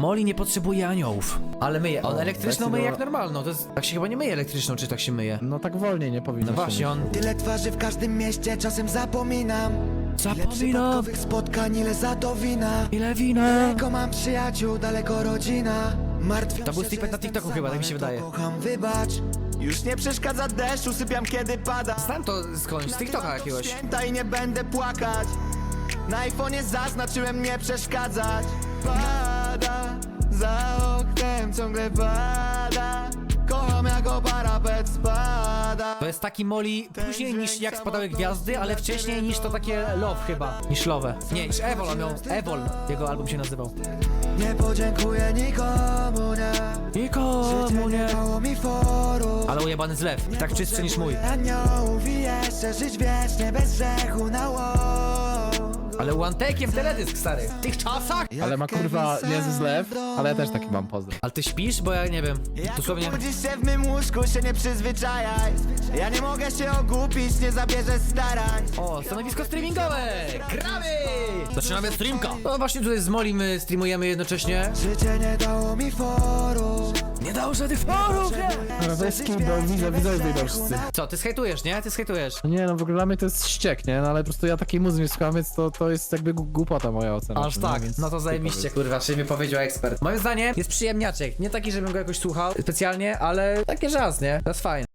Moli nie potrzebuje aniołów. Ale myje. On O, elektryczną myje jak normalną. To jest, tak się chyba nie myje elektryczną, czy tak się myje. No tak wolniej nie powinno No się właśnie, mieć. on... Tyle twarzy w każdym mieście, czasem zapominam Ile Zapominam! przypadkowych spotkań, ile za to wina Ile wina! Daleko mam przyjaciół, daleko rodzina Martwią To był się, snippet że na jestem TikToku sam, chyba, tak mi ale się to wydaje. kocham, wybacz Już nie przeszkadza deszcz, usypiam kiedy pada Znam to skądś, z TikToka jakiegoś. Święta i nie będę płakać Na iPhone'ie zaznaczyłem nie przeszkadzać Pada, oknem ciągle pada Kocham jak parapet spada To jest taki Moli później niż jak spadały gwiazdy, ale wcześniej niż to takie Love chyba. Niż Love. Nie, niż Evol, on miał Evol. Jego album się nazywał. Nie podziękuję nikomu, nie Nikomu nie dało mi foru Ale ujebany zlew. Tak czystszy niż mój. Aniołów i jeszcze żyć wiecznie bez grzechu na łogu Ale one-take'iem teledysk, stary. W tych czasach? Ale ma kurwa niezły zlew, ale ja też taki mam pozdro. Ale ty śpisz? Bo ja nie wiem. Dosłownie... obudzisz się w mym łóżku, się nie przyzwyczajaj Ja nie mogę się ogłupić, nie zabierze starań O, stanowisko streamingowe! Gramy! Zaczynamy streamka! No właśnie tutaj z Moli my streamujemy jednocześnie. Życie nie dało mi foru Nie dało żadnych forów, nie? Jest kim, bo widzę, widzę, wyjdą wszyscy. Co, ty skejtujesz, nie? Ty skejtujesz. No Nie no, w ogóle dla mnie to jest ściek, nie? No ale po prostu ja takiej muzyki nie słucham, więc to, to jest jakby gu- głupota moja ocena. Aż No, tak, więc no to zajebiście, kurwa, czy mi powiedział ekspert. Moim zdaniem jest przyjemniaczek. Nie taki, żebym go jakoś słuchał specjalnie, ale takie żaz, nie? To jest fajne.